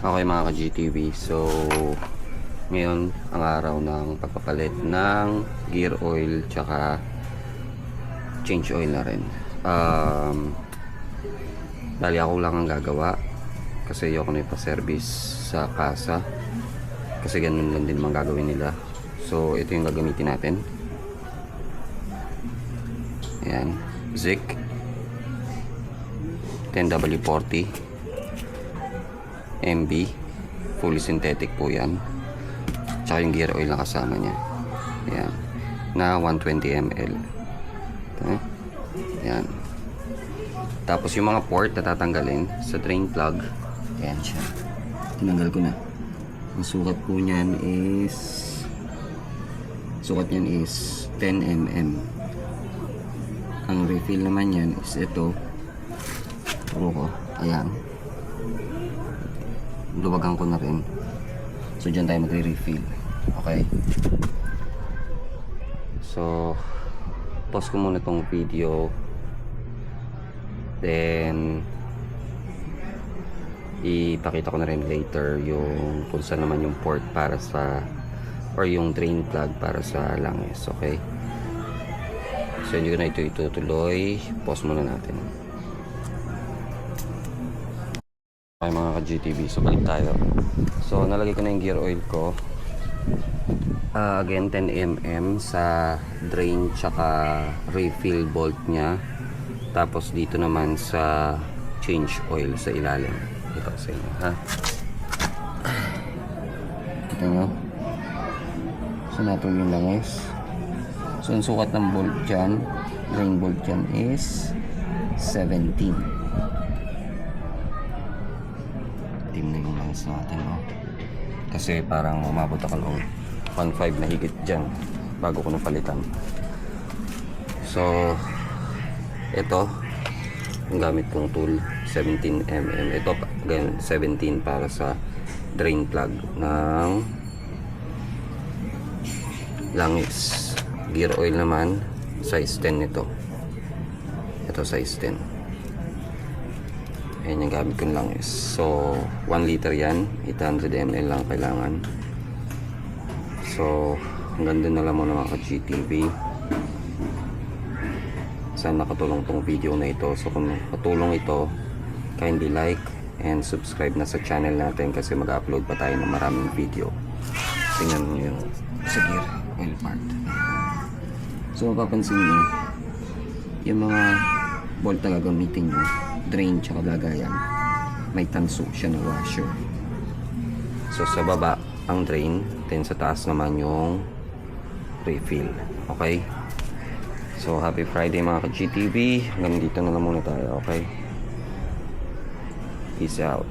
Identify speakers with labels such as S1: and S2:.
S1: Okay mga ka-GTV, so ngayon ang araw ng pagpapalit ng gear oil tsaka change oil na rin. Um, bali ako lang ang gagawa kasi ayoko na ipa-service sa kasa kasi ganun lang din mga gagawin nila. So ito yung gagamitin natin. Ayan, Zik 10W40 MB fully synthetic po yan. Tsaka yung gear oil na kasama nya yan na 120 ml yan tapos yung mga port na tatanggalin sa drain plug. Yan siya. Tinanggal ko na. Ang sukat po niyan is sukat niyan is 10 mm ang refill naman yan is ito. Puro ko. Ayan. Luwagan ko na rin. So, dyan tayo magre-refill. Okay. So, pause ko muna tong video. Then, ipakita ko na rin later yung kung saan naman yung port para sa or yung drain plug para sa langis. Okay. So, hindi ko na ito itutuloy. Pause muna natin. Okay mga ka-GTV, so balik tayo. So nalagay ko na yung gear oil ko. Ah, again 10mm sa drain tsaka refill bolt niya. Tapos dito naman sa change oil sa ilalim. Ito sa inyo, ha? Kita nyo? So natin yung langis. So ang sukat ng bolt dyan, drain bolt dyan is 17. Team na yung langis natin no? kasi parang umabot ako ng 1.5 na higit dyan bago ko napalitan so ito yung gamit kong tool 17mm ito again 17 para sa drain plug ng langis. Gear oil naman size 10 nito. Ito size 10 Ayan yung gamit kong langis. So, 1 liter yan. 800 ml lang kailangan. So, hanggang doon na lang muna mga ka-GTV. Sana nakatulong tong video na ito. So, kung katulong ito, kindly like and subscribe na sa channel natin kasi mag-upload pa tayo ng maraming video. Tingnan mo yung sa gear oil part. So, mapapansin nyo, yung mga bolt na gagamitin nyo, drain tsaka lagayan, may tanso siya na washer. So, sa baba, ang drain, then sa taas naman yung refill. Okay? So, happy Friday mga ka-GTV. Hanggang dito na lang muna tayo, okay? Peace out.